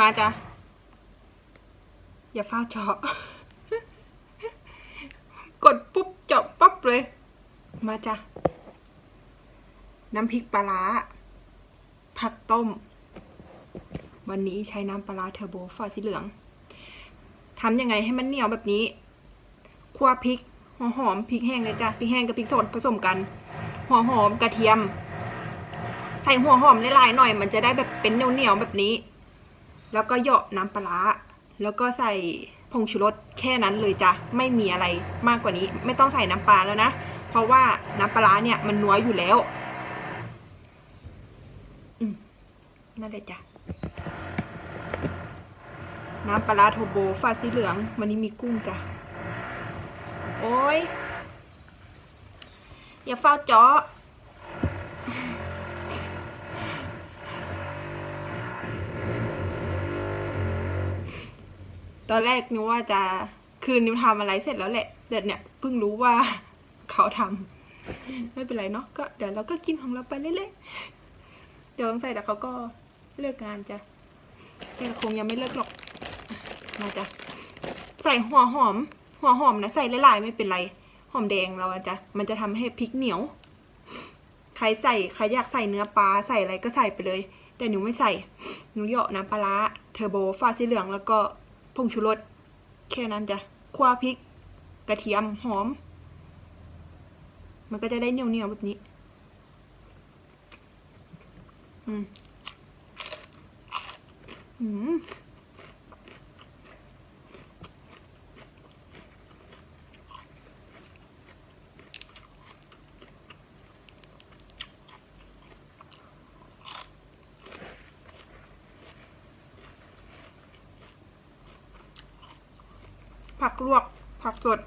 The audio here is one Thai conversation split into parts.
มาจ้ะ อย่าฟ้าเจาะ กดปุ๊บเจาะปั๊บเลย มาจ้ะ น้ำพริกปลาร้า ผักต้ม วันนี้ใช้น้ำปลาร้าเทอร์โบฝาสีเหลืองทำยังไงให้มันเหนียวแบบนี้คั่วพริกหัวหอมพริกแห้งเลยจ้ะพริกแห้งกับพริกสดผสมกัน หัวหอมกระเทียม ใส่หัวหอมหลายๆหน่อย มันจะได้แบบเป็นเหนียวๆแบบนี้ แล้วก็เหยาะน้ำปลาร้าแล้วก็ใส่ผงชูรสแค่นั้นเลยจ้ะไม่มีอะไรมากกว่านี้ ไม่ต้องใส่น้ำปลาแล้วนะ เพราะว่าน้ำปลาร้าเนี่ยมันนัวอยู่แล้วอืมนั่นเลยจ้ะน้ำปลาร้าโทโบฟ้าสีเหลือง วันนี้มีกุ้งจ้ะ โอ้ยอย่าเฝ้าเจาะ ตอนแรกนิวว่าจะคืนนิวทำอะไรเสร็จแล้วแหละแต่เนี่ยเพิ่งรู้ว่าเขาทำไม่เป็นไรเนาะก็เดี๋ยวเราก็กินของเราไปเรื่อยๆเดี๋ยวต้องใส่แต่เขาก็เลิกงานจ้ะแต่คงยังไม่เลิกหรอกมาจ้ะใส่หัวหอม หัวหอมนะใส่หลายๆไม่เป็นไร หอมแดงเราจ้ะมันจะทำให้พริกเหนียวใครใส่ใครอยากใส่เนื้อปลาใส่อะไรก็ใส่ไปเลย แต่หนูไม่ใส่หนูเหยาะน้ำปลาร้าเทอร์โบฟ้าสีเหลืองแล้วก็ ผงชูรสแค่นั้นจ้ะคว้าพริก กระเทียมหอม มันก็จะได้เหนียวเหนียวแบบนี้ อืมอืม ผักลวก ผักสด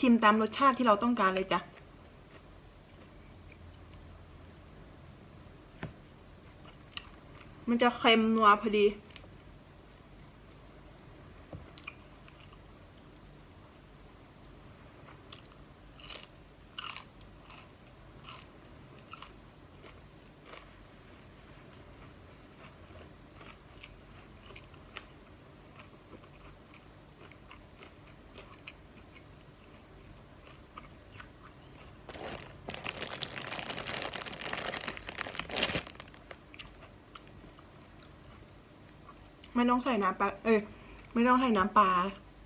ชิมตามรสชาติที่เราต้องการเลยจ้ะมันจะเค็มนัวพอดี ไม่ต้องใส่น้ำปลา เอ้ยไม่ต้องใส่น้ำปลา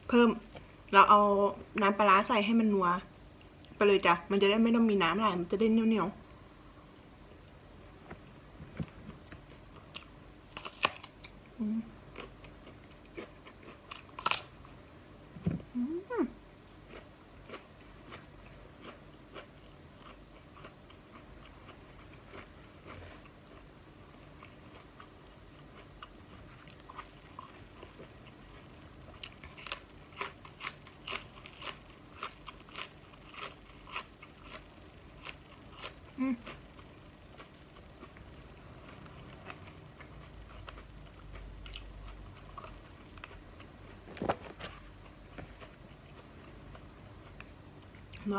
เพิ่ม เราเอาน้ำปลาร้าใส่ให้มันนัว ไปเลยจ้ะ มันจะได้ไม่ต้องมีน้ำไหลมันจะได้เหนียวเหนียวๆอืมอืม นัว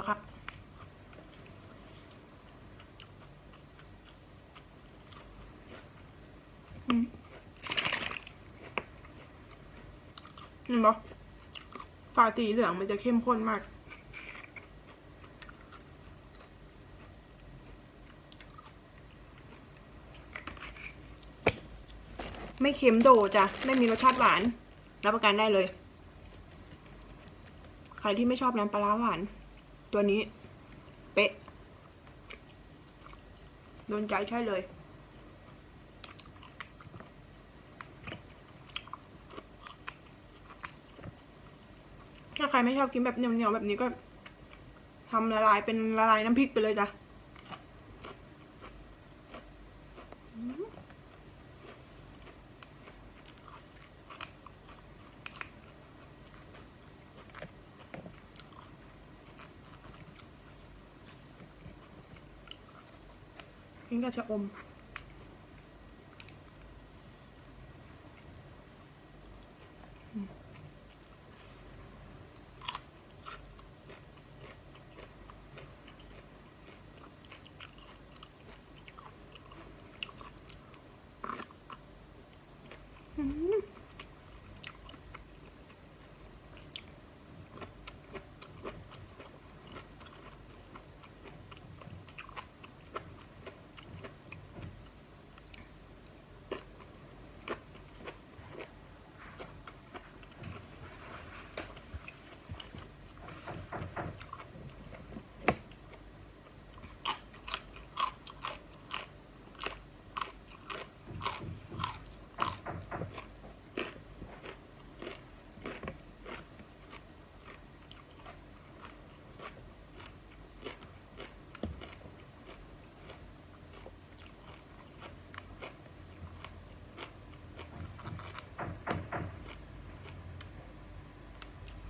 ครับอืมเห็นปะฝาสีเหลืองมันจะเข้มข้นมาก ไม่เค็มโดจ้ะ ไม่มีรสชาติหวาน รับประกันได้เลย ใครที่ไม่ชอบน้ำปลาร้าหวาน ตัวนี้ เป๊ะโดนใจใช่เลย ถ้าใครไม่ชอบกินแบบเหนียวๆแบบนี้ก็ทำละลายเป็นละลายน้ำพริกไปเลยจ้ะ กินกับ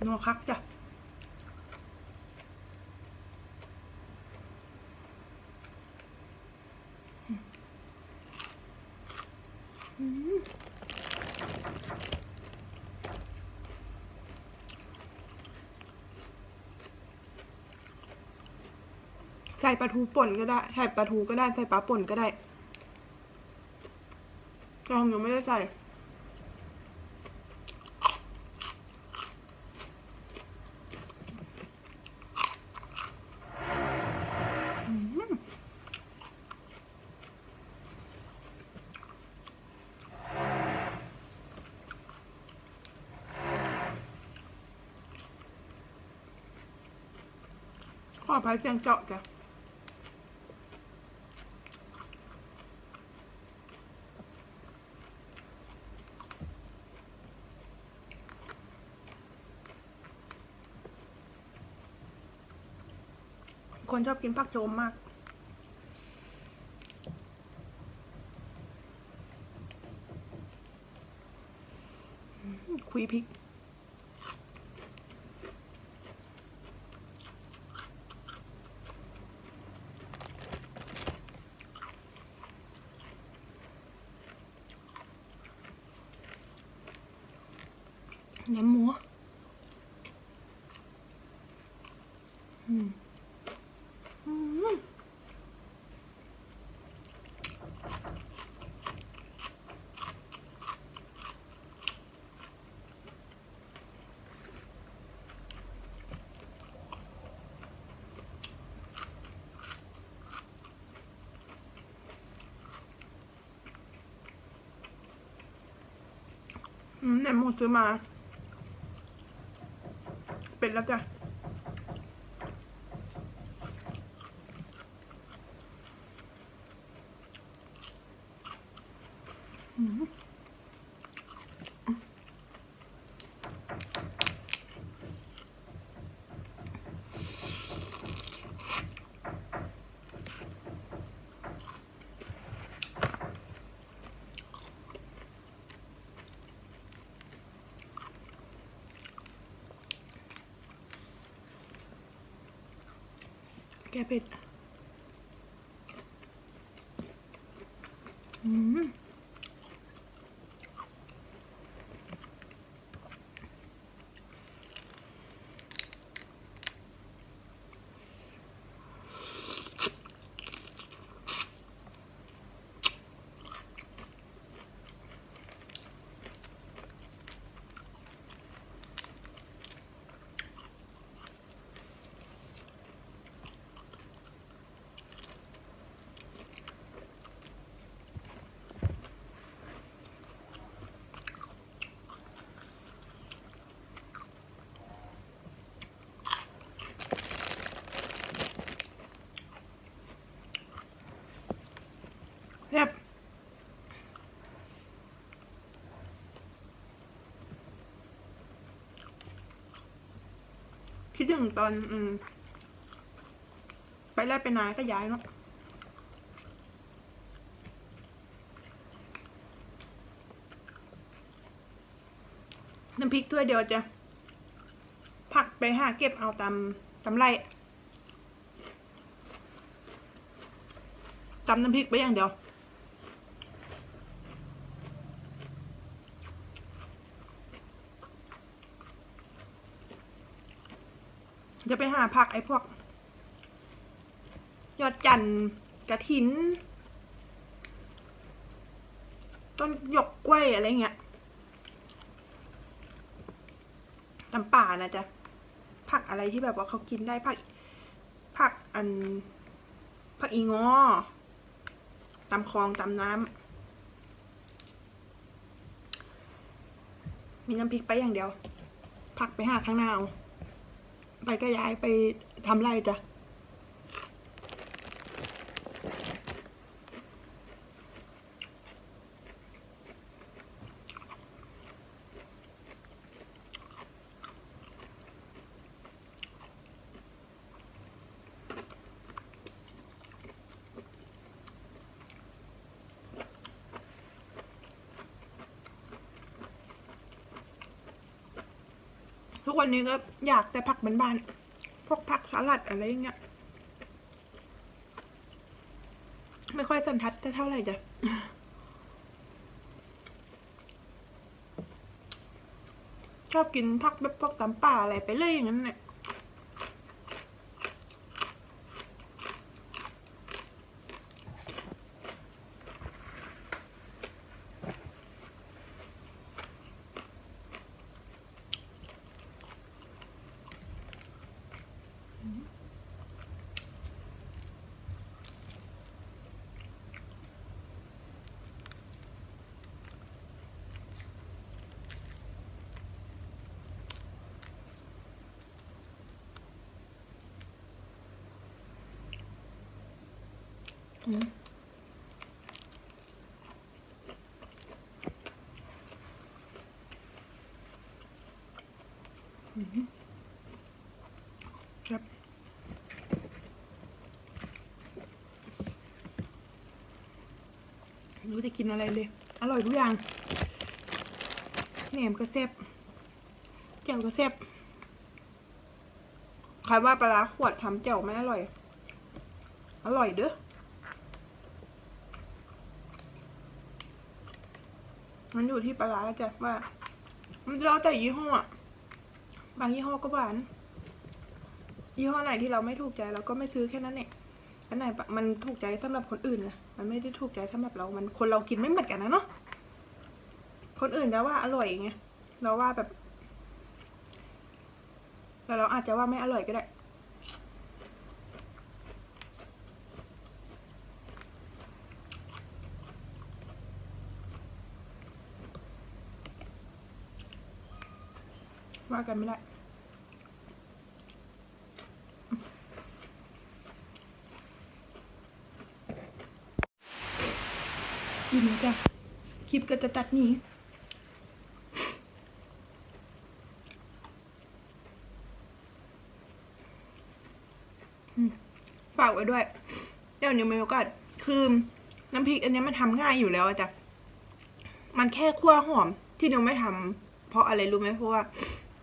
นัวคักจ้ะใส่ปลาทูป่นก็ได้ ใส่ปลาทูก็ได้ ใส่ปลาป่นก็ได้เรายังไม่ได้ใส่ ข ออภัยเสียงเจาะจ้ะคนชอบกินผักโจมมากคุยพริก อืมแหนมหมูซื้อมา เป็นแล้วจ้ะ แกเผ็ดอืมแซ่บ คิดถึงตอน อืม ไปแลกไปนายก็ย้ายเนาะน้ำพริกถ้วยเดียวจะ ผักไปหาเก็บเอาตามตำไรจำน้ำพริกไปอย่างเดียว จะไปหาผักไอ้พวก ยอดจันทร์กระถิน ต้นหยกกล้วยอะไรเงี้ยตำป่านะจ๊ะผักอะไรที่แบบว่าเขากินได้ผักผักอันผักอีงอตำคลองตำน้ำมีน้ำพริกไปอย่างเดียว ผักไปหาข้างหน้าเอา ไปก็ย้ายไปทำไรจ้ะ นี้ก็อยากแต่ผักบ้านๆ พวกผักสลัดอะไรอย่างเงี้ย ไม่ค่อยสันทัดเท่าไหร่จ้ะชอบกินผักแบบพวกตำป่าอะไรไปเลยอย่างนั้นเนี่ย ครับรู้จะกินอะไรเลย อร่อยทุกอย่างแหนมก็แซ่บแจ่วก็แซ่บใครว่าปลาร้าขวดทำแจ่วไม่อร่อย อร่อยเด้อ มันอยู่ที่ปลาร้าจ้ะว่า มันจะแล้วแต่ยี่ห้อ บางยี่ห้อก็หวาน ยี่ห้อไหนที่เราไม่ถูกใจเราก็ไม่ซื้อแค่นั้นเองอันไหนปะมันถูกใจสำหรับคนอื่นนะมันไม่ได้ถูกใจสำหรับเรา มันคนเรากินไม่เหมือนกันนะเนาะ คนอื่นจะว่าอร่อยไงเราว่าแบบแต่เราอาจจะว่าไม่อร่อยก็ได้ กันไม่ได้อิ่มจ้ะคลิปก็จะตัดนี้ฝากไว้ด้วยเดี๋ยวนิวมีโอกาสคือน้ำพริกอันนี้มันทำง่ายอยู่แล้วอะจ้ะมันแค่คั่วหอมที่นิวไม่ทำเพราะอะไรรู้ไหมเพราะว่า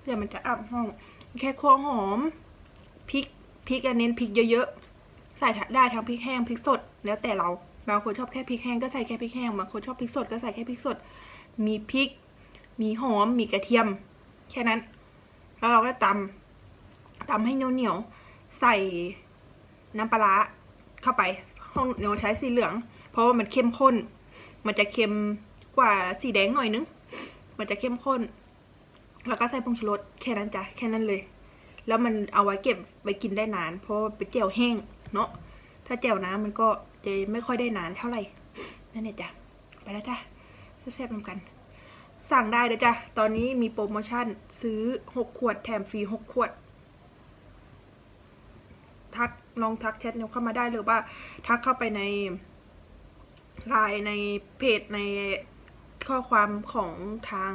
เดี๋ยวมันจะอับห้อง แค่คั่วหอมพริกพริกอันเน้นพริกเยอะๆ ใส่ได้ทั้งพริกแห้งพริกสด แล้วแต่เราบางคนชอบแค่พริกแห้งก็ใส่แค่พริกแห้งบางคนชอบพริกสดก็ใส่แค่พริกสด มีพริก มีหอมมีกระเทียม แค่นั้น แล้วเราก็ตำตำให้เหนียวเหนียวๆใส่น้ำปลาร้าเข้าไปห้องเนียวใช้สีเหลือง เพราะว่ามันเข้มข้น มันจะเค็มกว่าสีแดงหน่อยนึง มันจะเข้มข้น แล้วก็ใส่ผงชูรสแค่นั้นจ้ะแค่นั้นเลย แล้วมันเอาไว้เก็บไว้กินได้นาน เพราะเป็นเจียวแห้งเนาะถ้าเจียวน้ำมันก็จะไม่ค่อยได้นานเท่าไหร่นั่นแหละจ้ะไปแล้วจ้ะแซ่บๆนำกัน สั่งได้เลยจ้ะตอนนี้มีโปรโมชั่นซื้อ6ขวดแถมฟรี6ขวด ทักลองทักแชทเนียเข้ามาได้หรือว่า ทักเข้าไปในไลน์ในเพจในข้อความของทาง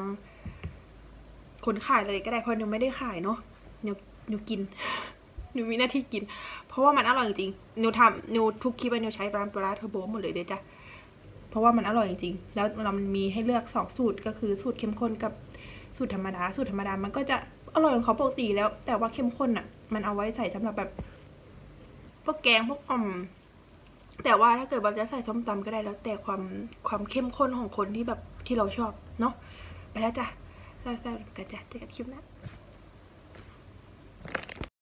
คนขายเลยก็ได้เพราะนิวไม่ได้ขายเนาะนิวนิวกินนิวมีหน้าที่กิน เพราะว่ามันอร่อยจริงๆนิวทำนิวทุกคลิปนิวใช้ปลาปลาเทอร์โบหมดเลยเด้อจ้ะเพราะว่ามันอร่อยจริงๆแล้วเรามันมีให้เลือกสองสูตรก็คือสูตรเข้มข้นกับสูตรธรรมดาสูตรธรรมดามันก็จะอร่อยของเขาปกติแล้ว แต่ว่าเข้มข้นอะ มันเอาไว้ใส่สำหรับแบบพวกแกงพวกอ่อมแต่ว่าถ้าเกิดว่าจะใส่ส้มตำก็ได้แล้วแต่ความความเข้มข้นของคนที่แบบที่เราชอบเนาะไปแล้วจ้ะ แซ่บๆกั